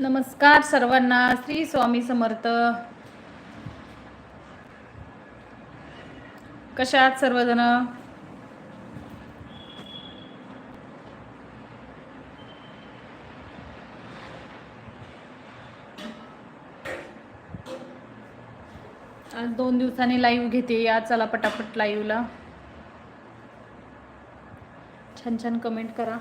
नमस्कार सर्वांना श्री स्वामी समर्थ. कशा आहात सर्वजण? आज दोन दिवसांनी लाईव्ह घेते आज चला पटापट लाईव्हला छान छान कमेंट करा.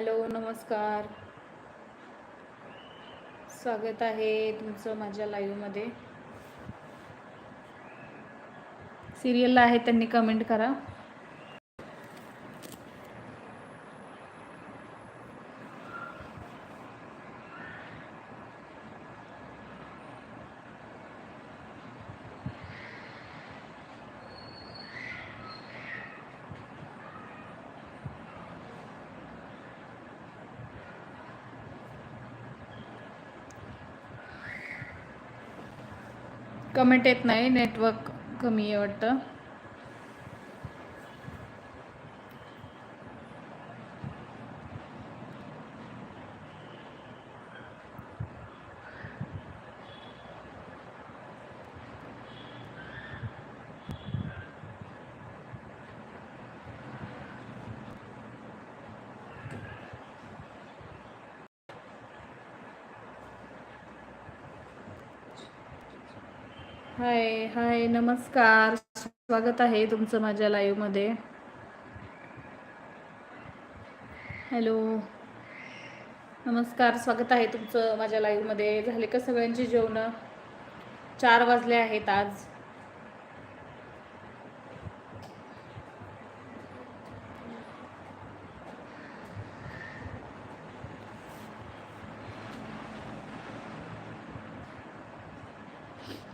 हॅलो नमस्कार. स्वागत आहे तुमचं माझ्या लाईव्हमध्ये सिरियलला आहे त्यांनी कमेंट करा. कमेंट येत नाही नेटवर्क कमी आहे वाटतं. हाय हाय नमस्कार. स्वागत आहे तुमचं माझ्या लाईव्हमध्ये हॅलो नमस्कार स्वागत आहे तुमचं माझ्या लाईव्हमध्ये झाले का सगळ्यांची जेवणं? चार वाजले आहेत आज.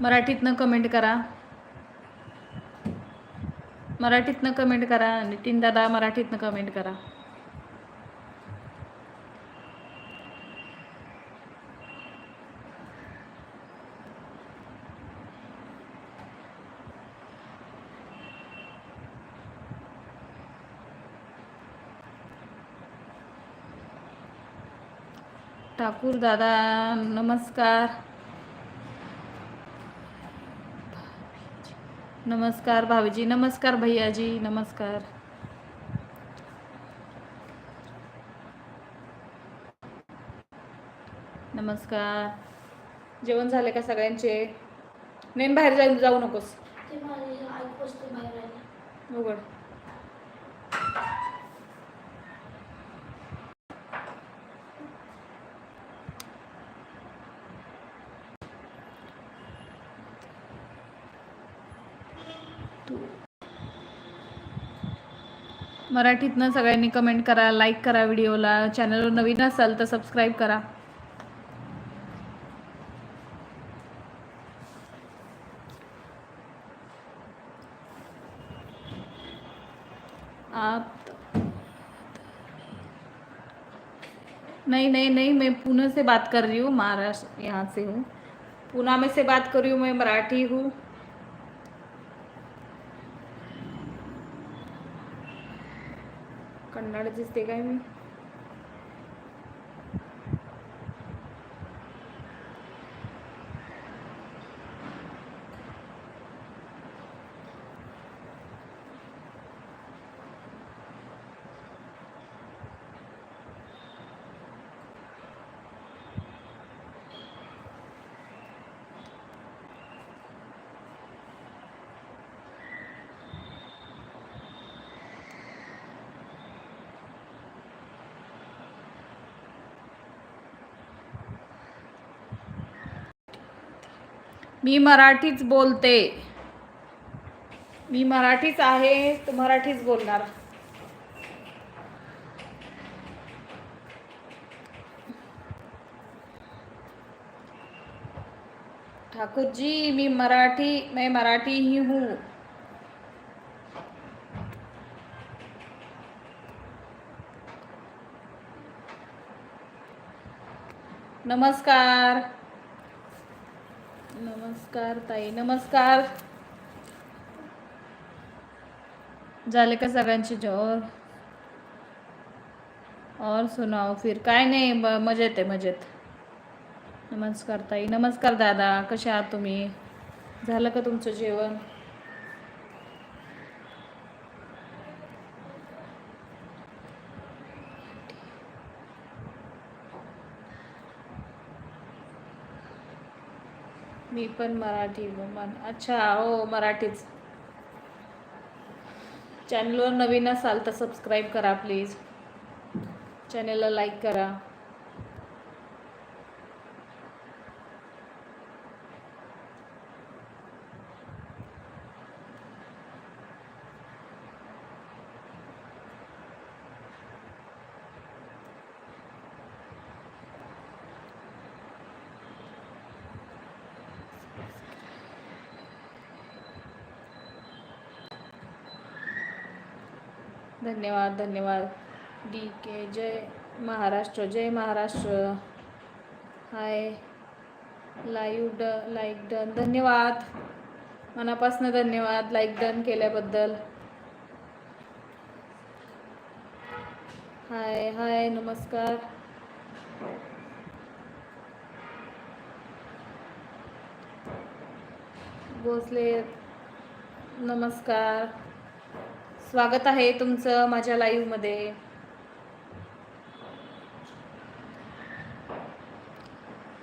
मराठीतनं कमेंट करा. मराठीतनं कमेंट करा. नितीन दादा मराठीतनं कमेंट करा. ठाकूर दादा नमस्कार. नमस्कार भाऊजी नमस्कार भैयाजी नमस्कार. नमस्कार. जेवण झाले का सगळ्यांचे? नेन बाहेर जाऊन जाऊ नकोस. उघड मराठीतनं सगळ्यांनी कमेंट करा लाईक करा व्हिडिओला. चॅनलवर नवीन असाल तर सबस्क्राईब करा. आप नहीं नहीं नहीं मैं पुणे से बात कर रही हूँ महाराष्ट्र यहाँ से हूँ। पुणे में से बात कर रही हूँ मैं मराठी हूँ। कन्नड दिसते काय मी मी मराठीच बोलते. मी मराठीच आहे तर मराठीच बोलणार. ठाकुर जी मी मराठी मैं मराठी ही हूँ. नमस्कार. नमस्कार ताई. नमस्कार. झाले का सगळ्यांचे जोर और सुनाओ फिर. काय नाही मजेत आहे मजेत. नमस्कार ताई. नमस्कार दादा. कसे आहात तुम्ही? झालं का तुमचं जेवण? मी पण मराठी वुमन अच्छा हो मराठीच. चॅनलवर नवीन असाल तर सबस्क्राईब करा प्लीज चॅनलला लाईक करा. धन्यवाद धन्यवाद. डी के जय महाराष्ट्र जय महाराष्ट्र. हाय. लाईव्ह ड लाईक डन धन्यवाद. मनापासून धन्यवाद लाईक डन केल्याबद्दल. हाय हाय नमस्कार. भोसले नमस्कार. स्वागत आहे तुमचं माझ्या लाईव्हमध्ये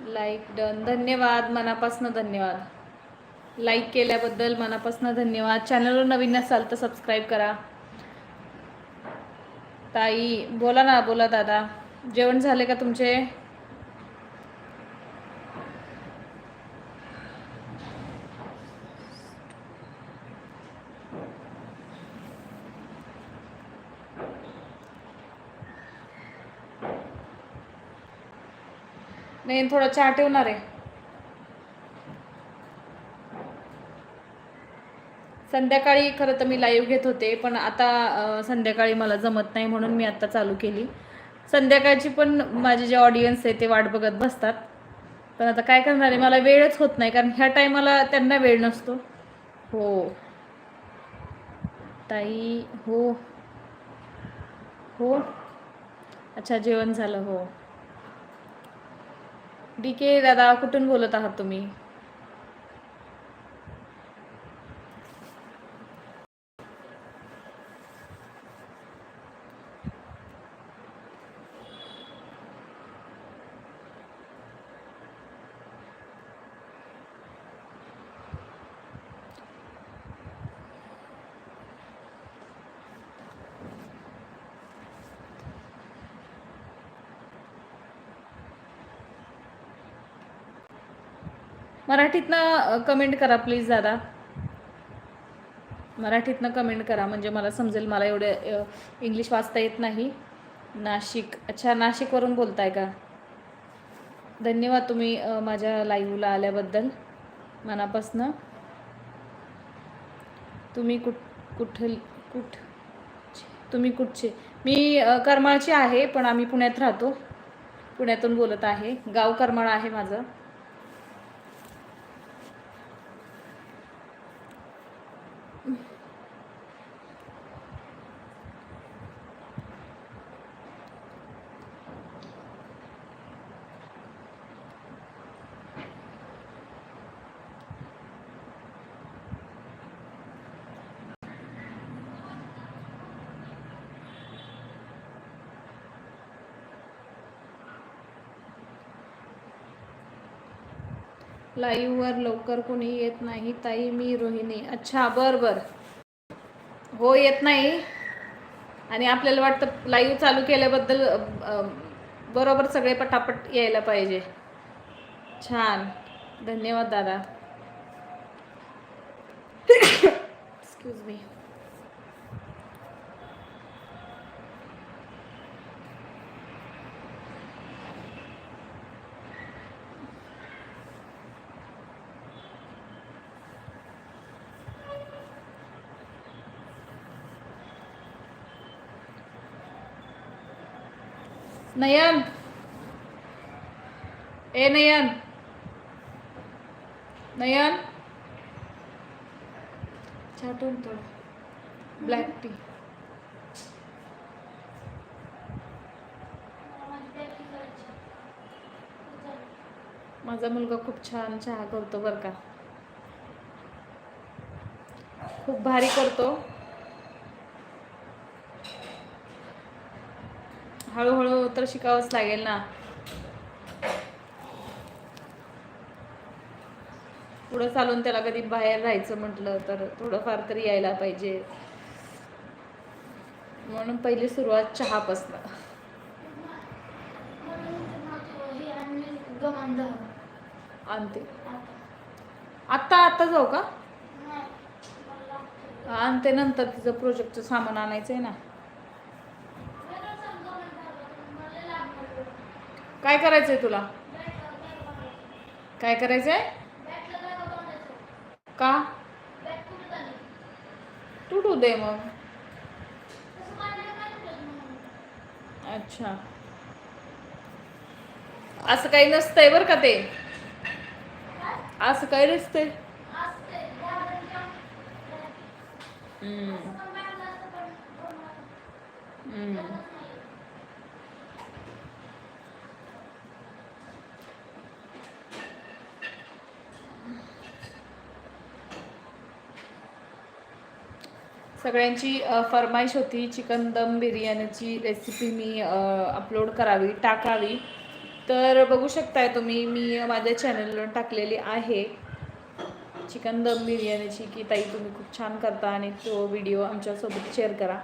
लाईक डन धन्यवाद मनापासून धन्यवाद. लाईक केल्याबद्दल मनापासून धन्यवाद. चॅनलवर नवीन असाल तर सबस्क्राईब करा. ताई बोला ना बोला दादा. जेवण झाले का तुमचे? नाही थोडा चहा ठेवणार आहे. संध्याकाळी खरं तर मी लाईव्ह घेत होते पण आता संध्याकाळी मला जमत नाही म्हणून मी आता चालू केली. संध्याकाळची पण माझे जे ऑडियन्स आहे ते वाट बघत बसतात. पण आता काय करणार आहे मला वेळच होत नाही कारण ह्या टायमाला त्यांना वेळ नसतो. हो. ताई हो. हो. अच्छा जेवण झालं हो. डी के दादा कुठून बोलत आहात तुम्ही? मराठीतनं कमेंट करा प्लीज दादा. मराठीतनं कमेंट करा म्हणजे मला समजेल मला एवढे इंग्लिश वाचता येत नाही. नाशिक अच्छा नाशिकवरून बोलताय का? धन्यवाद तुम्ही माझ्या लाईव्हला आल्याबद्दल मनापासनं. तुम्ही कुठ कुठल कुठ तुम्ही कुठचे? मी करमाळची आहे पण आम्ही पुण्यात राहतो. पुण्यातून बोलत आहे. गाव करमाळ आहे माझं. 嗯 लाईववर लवकर कोणी येत नाही. ताई मी रोहिणी. अच्छा बर बर. हो येत नाही. आणि आपल्याला वाटतं लाईव्ह चालू केल्याबद्दल बरोबर सगळे पटापट यायला पाहिजे. छान. धन्यवाद दादा. एक्सक्यूज मी नयन ए नयन नयन छाटून थोडं ब्लॅक टी माझा मुलगा खूप छान चहा करतो बरं का. खूप भारी करतो. हळूहळू तर शिकावंच लागेल ना पुढं चालून त्याला कधी बाहेर राहायचं म्हटलं तर थोडंफार तरी यायला पाहिजे म्हणून पहिली सुरुवात चहापासनं हे. आणते आता. आत्ता आत्ता जाऊ का. मला लागतं. आणते नंतर तिचं प्रोजेक्टचं सामान आणायचं आहे ना काय करायचंय तुला? काय करायचंय? का? तुटू दे मग. अच्छा. असं काही नसतंय बरं का ते. असं काही नसतंय. हम्म. हम्म. सगळ्यांची फरमाईश होती चिकन दम बिर्याणीची रेसिपी मी अपलोड करावी टाकावी. तर बघू शकताय तुम्ही मी माझ्या चॅनलवर टाकलेली आहे. चिकन दम बिर्याणीची की ताई तुम्ही खूप छान करता आणि तो व्हिडिओ आमच्यासोबत शेअर करा.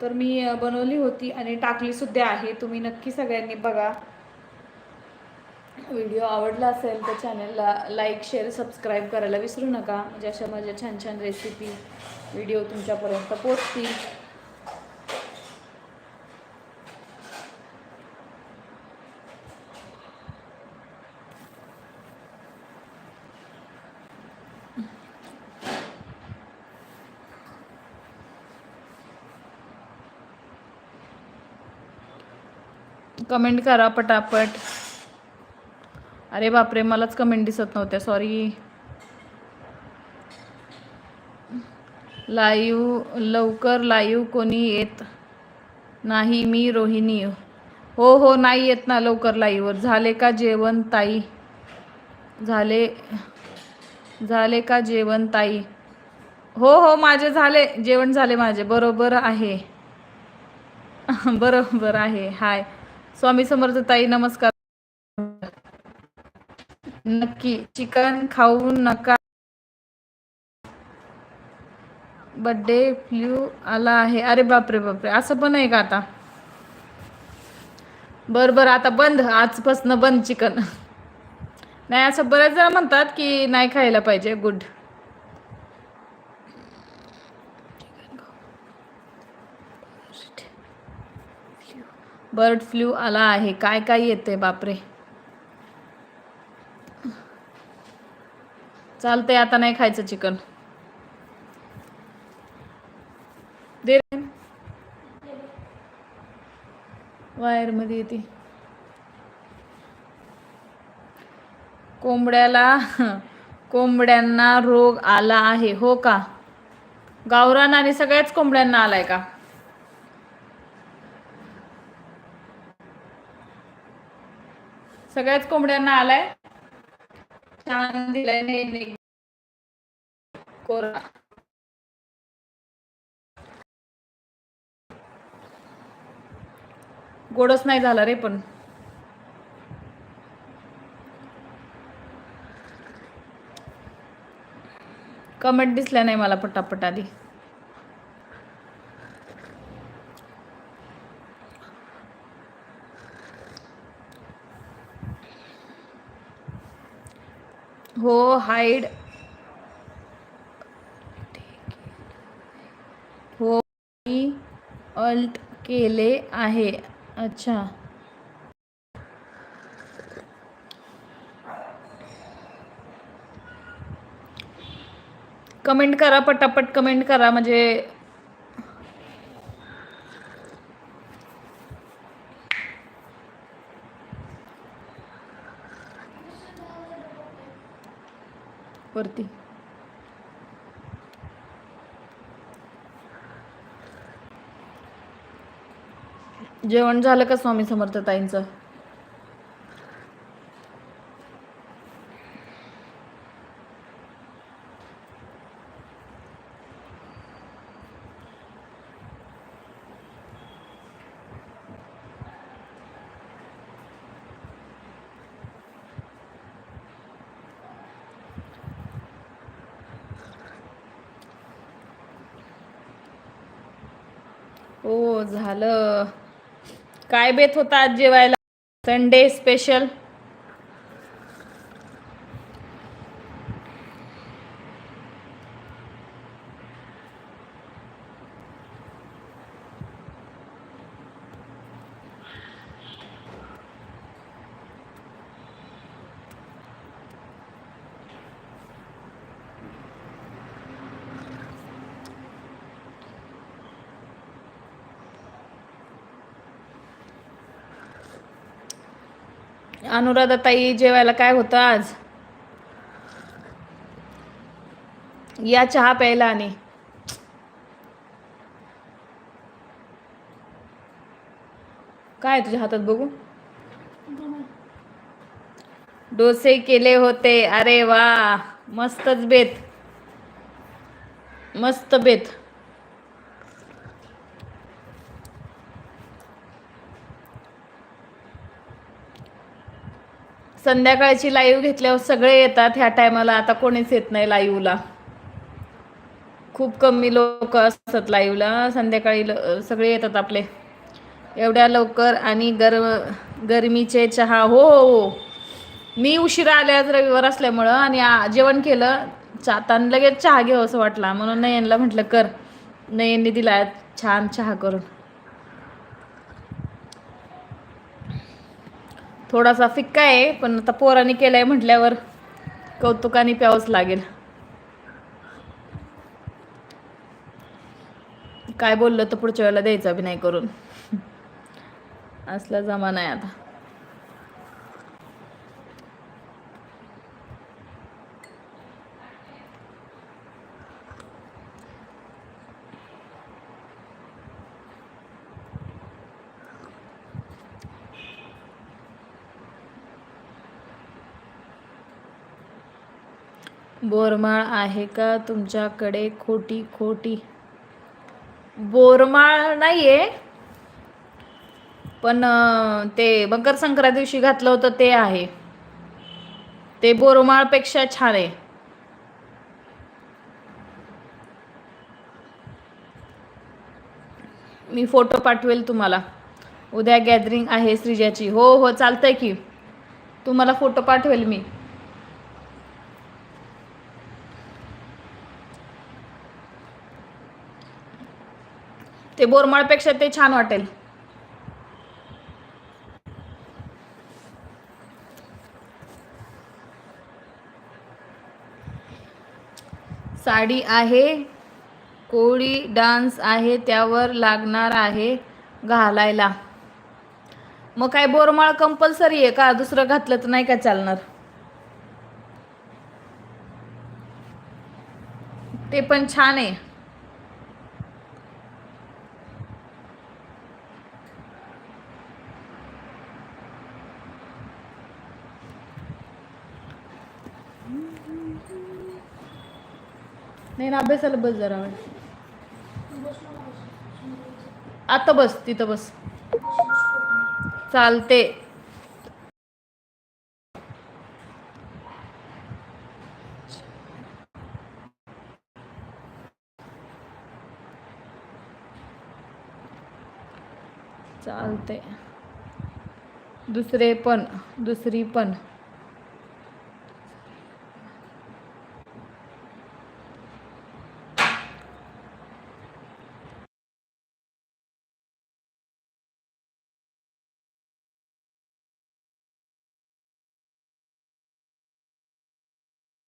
तर मी बनवली होती आणि टाकलीसुद्धा आहे. तुम्ही नक्की सगळ्यांनी बघा. व्हिडिओ आवडला असेल तर चॅनलला लाईक शेअर सबस्क्राईब करायला विसरू नका. म्हणजे अशा माझ्या छान छान रेसिपी व्हिडिओ तुमच्यापर्यंत पोचतील कमेंट करा पटापट. अरे बापरे मलाच कमेंट दिसत नव्हत्या सॉरी लाईव लवकर लाईव कोणी येत नाही मी रोहिणी. हो हो नाही येत ना लवकर लाईवर. झाले का जेवण ताई? झाले झाले का जेवण ताई? हो हो माझे झाले. जेवण झाले माझे. बरोबर आहे. बरोबर आहे. हाय. स्वामी समर्थ ताई नमस्कार. नक्की. चिकन खाऊ नका. बड्डे फ्ल्यू आला आहे. अरे बापरे बापरे. असं पण आहे का आता? बरं बरं. आता बंद. आजपासनं बंद चिकन. नाही असं बऱ्याच जण म्हणतात की नाही खायला पाहिजे. गुड बर्ड फ्लू आला आहे. काय काय येते बापरे. चालतंय आता नाही खायचं चिकन दे वायरमध्ये येते. कोंबड्याला कोंबड्यांना रोग आला आहे हो का? गावरान आणि सगळ्याच कोंबड्यांना आलाय का? सगळ्याच कोंबड्यांना आलाय? छान दिलाय नाही. कोरा. गोडच नाही झाला रे पण. कमेंट दिसल्या नाही मला पटापट आधी. हो हाईड हो अल्ट केले आहे. अच्छा. कमेंट करा पटापट कमेंट करा म्हणजे जेवण झालं का स्वामी समर्थ ताईंचं? हो झालं. काय बेत होता आज जेवायला? संडे स्पेशल अनुराधा ताई जेवायला काय होतं आज? या चहा प्यायला आणि. काय तुझ्या हातात बघू? डोसे केले होते. अरे वा मस्तच बेत. मस्त बेत. संध्याकाळची लाईव्ह घेतल्यावर सगळे येतात ह्या टायमाला आता कोणीच येत नाही लाईव्हला खूप कमी लोक असतात लाईव्हला संध्याकाळी सगळे येतात आपले. एवढ्या लवकर आणि गर गरमीचे चहा. हो हो हो. मी उशिरा आले आज रविवार असल्यामुळं आणि जेवण केलं. चा आणि लगेच चहा घ्यावं असं वाटला. म्हणून नयनला म्हटलं कर. नयनने दिला छान चहा करून. थोडासा फिक्का आहे पण आता पोराने आहे म्हटल्यावर कौतुकाने प्यावंच लागेल. काय बोललं तर पुढच्या वेळेला द्यायचा बी नाही करून. असला जमाना आहे आता. बोरमाळ आहे का तुमच्याकडे खोटी खोटी? बोरमाळ नाहीये. पण ते मकर संक्रांत दिवशी घातलं होतं ते आहे. ते बोरमाळपेक्षा छान आहे. मी फोटो पाठवेल तुम्हाला. उद्या गॅदरिंग आहे श्रीजाची. हो हो चालतंय की. तुम्हाला फोटो पाठवेल मी. ते बोरमाळपेक्षा ते छान वाटेल. साडी आहे कोळी डान्स आहे त्यावर लागणार आहे घालायला. मग काय बोरमाळ कंपल्सरी आहे का? दुसरं घातलं तर नाही का चालणार? ते पण छान आहे. ना अभ्यासाला बस जरा. वेळ आता बस तिथं बस. चालते. चालते. दुसरे पण दुसरी पण.